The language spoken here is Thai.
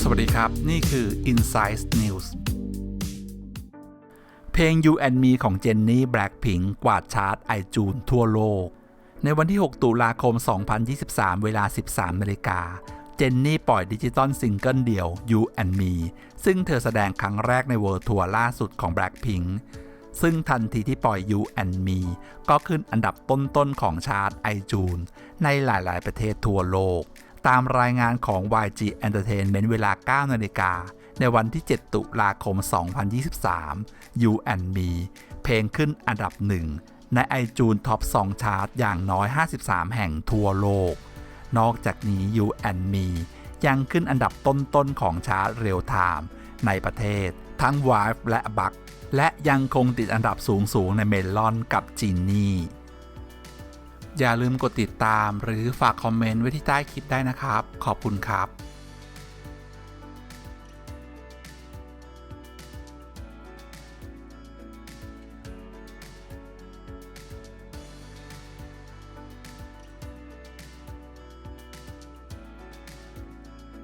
สวัสดีครับ นี่คือ Insight News เพลง You and Me ของเจนนี่แบล็กพิงกวาดชาร์ตไอจูนทั่วโลก ในวันที่ 6 ตุลาคม 2023 เวลา 13นาฬิกาเจนนี่ปล่อยดิจิตอลซิงเกิลเดี่ยว You and Me ซึ่งเธอแสดงครั้งแรกในเวิร์ทัวร์ล่าสุดของ Blackpink ซึ่งทันทีที่ปล่อย You and Me ก็ขึ้นอันดับต้นๆของชาร์ตไอจูนในหลายๆ ประเทศทั่วโลก ตามรายงานของ YG Entertainment เวลา 9 นาฬิกา ในวันที่ 7 ตุลาคม 2023 You and Me เพลงขึ้นอันดับหนึ่งใน iTunes Top 2ชาร์ตอย่างน้อย 53 แห่งทั่วโลก นอกจากนี้ You and Me ยังขึ้นอันดับต้นๆของชาร์ตเรียลไทม์ในประเทศ ทั้ง Vive และบักและยังคงติดอันดับสูงๆในเมลอนกับจีนี่ อย่าลืมกดติดตามหรือฝากคอมเมนต์ไว้ที่ใต้คลิปได้นะครับ ขอบคุณครับ